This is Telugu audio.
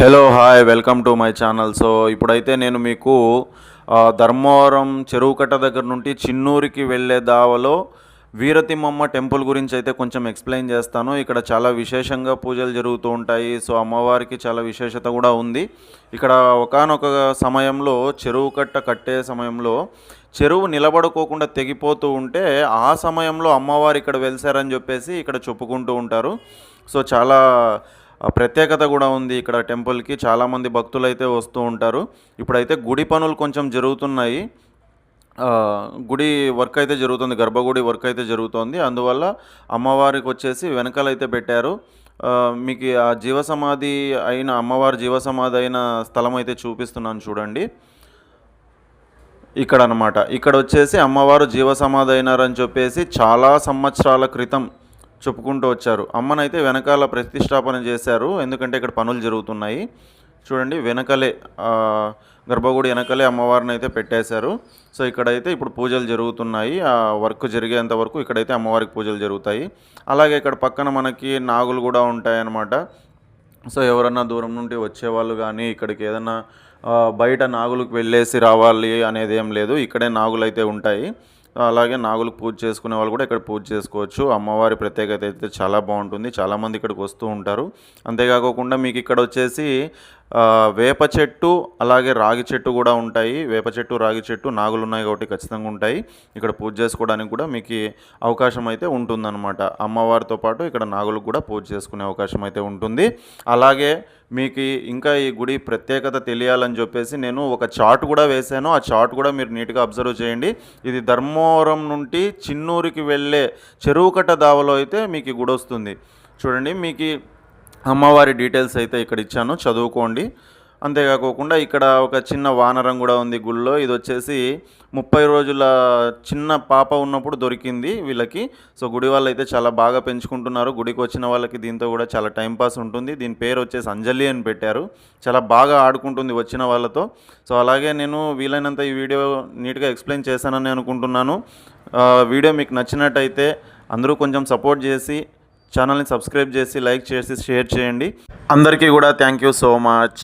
Hello hi welcome to my channel so ఇప్పుడైతే నేను మీకు ధర్మవరం చెరువు కట్ట దగ్గర నుండి చిన్నూరికి వెళ్ళే దావలో వీరతిమ్మమ్మ టెంపుల్ గురించి అయితే కొంచెం ఎక్స్ప్లెయిన్ చేస్తాను. ఇక్కడ చాలా విశేషంగా పూజలు జరుగుతూ ఉంటాయి. సో అమ్మవారికి చాలా విశేషత కూడా ఉంది. ఇక్కడ ఒకానొక సమయంలో చెరువు కట్ట కట్టే సమయంలో చెరువు నిలబడుకోకుండా తెగిపోతూ ఉంటే ఆ సమయంలో అమ్మవారు ఇక్కడ వెలిసారని చెప్పేసి ఇక్కడ చెప్పుకుంటూ ఉంటారు. సో చాలా ప్రత్యేకత కూడా ఉంది ఇక్కడ టెంపుల్కి. చాలామంది భక్తులు అయితే వస్తూ ఉంటారు. ఇప్పుడైతే గుడి పనులు కొంచెం జరుగుతున్నాయి. గుడి వర్క్ అయితే జరుగుతుంది. గర్భగుడి వర్క్ అయితే జరుగుతోంది. అందువల్ల అమ్మవారికి వచ్చేసి వెనకాలైతే పెట్టారు. మీకు ఆ జీవసమాధి అయిన అమ్మవారి జీవసమాధి అయిన స్థలం అయితే చూపిస్తున్నాను చూడండి. ఇక్కడ అనమాట ఇక్కడ వచ్చేసి అమ్మవారు జీవసమాధి అయినారని చెప్పేసి చాలా సంవత్సరాల క్రితం చెప్పుకుంటూ వచ్చారు. అమ్మనైతే వెనకాల ప్రతిష్టాపన చేశారు. ఎందుకంటే ఇక్కడ పనులు జరుగుతున్నాయి. చూడండి వెనకలే గర్భగుడి వెనకలే అమ్మవారిని అయితే పెట్టేశారు. సో ఇక్కడైతే ఇప్పుడు పూజలు జరుగుతున్నాయి. ఆ వర్క్ జరిగేంత వరకు ఇక్కడైతే అమ్మవారికి పూజలు జరుగుతాయి. అలాగే ఇక్కడ పక్కన మనకి నాగులు కూడా ఉంటాయన్నమాట. సో ఎవరన్నా దూరం నుండి వచ్చేవాళ్ళు కానీ ఇక్కడికి ఏదన్నా బయట నాగులకు వెళ్ళేసి రావాలి అనేది ఏం లేదు. ఇక్కడే నాగులు అయితే ఉంటాయి. అలాగే నాగులకు పూజ చేసుకునే వాళ్ళు కూడా ఇక్కడ పూజ చేసుకోవచ్చు. అమ్మవారి ప్రత్యేకత అయితే చాలా బాగుంటుంది. చాలామంది ఇక్కడికి వస్తూ ఉంటారు. అంతేకాకుండా మీకు ఇక్కడ వచ్చేసి వేప చెట్టు అలాగే రాగి చెట్టు కూడా ఉంటాయి. వేప చెట్టు రాగి చెట్టు నాగులు ఉన్నాయి కాబట్టి ఖచ్చితంగా ఉంటాయి. ఇక్కడ పూజ చేసుకోవడానికి కూడా మీకు అవకాశం అయితే ఉంటుందన్నమాట. అమ్మవారితో పాటు ఇక్కడ నాగులకు కూడా పూజ చేసుకునే అవకాశం అయితే ఉంటుంది. అలాగే మీకు ఇంకా ఈ గుడి ప్రత్యేకత తెలియాలని చెప్పేసి నేను ఒక చార్ట్ కూడా వేశాను. ఆ చార్ట్ కూడా మీరు నీట్గా అబ్జర్వ్ చేయండి. ఇది ధర్మవరం నుండి చిన్నూరికి వెళ్ళే చెరువుకట్ట దావలో అయితే మీకు గుడి వస్తుంది. చూడండి మీకు అమ్మవారి డీటెయిల్స్ అయితే ఇక్కడ ఇచ్చాను. చదువుకోండి. అంతేకాకుండా ఇక్కడ ఒక చిన్న వానరం కూడా ఉంది గుళ్ళో. ఇది వచ్చేసి ముప్పై రోజుల చిన్న పాప ఉన్నప్పుడు దొరికింది వీళ్ళకి. సో గుడి వాళ్ళు అయితే చాలా బాగా పెంచుకుంటున్నారు. గుడికి వచ్చిన వాళ్ళకి దీంతో కూడా చాలా టైంపాస్ ఉంటుంది. దీని పేరు వచ్చేసి అంజలి అని పెట్టారు. చాలా బాగా ఆడుకుంటుంది వచ్చిన వాళ్ళతో. సో అలాగే నేను వీలైనంత ఈ వీడియో నీట్గా ఎక్స్ప్లెయిన్ చేశానని అనుకుంటున్నాను. వీడియో మీకు నచ్చినట్టయితే అందరూ కొంచెం సపోర్ట్ చేసి ఛానల్ని సబ్స్క్రైబ్ చేసి లైక్ చేసి షేర్ చేయండి. అందరికీ కూడా థ్యాంక్ యూ సో మచ్.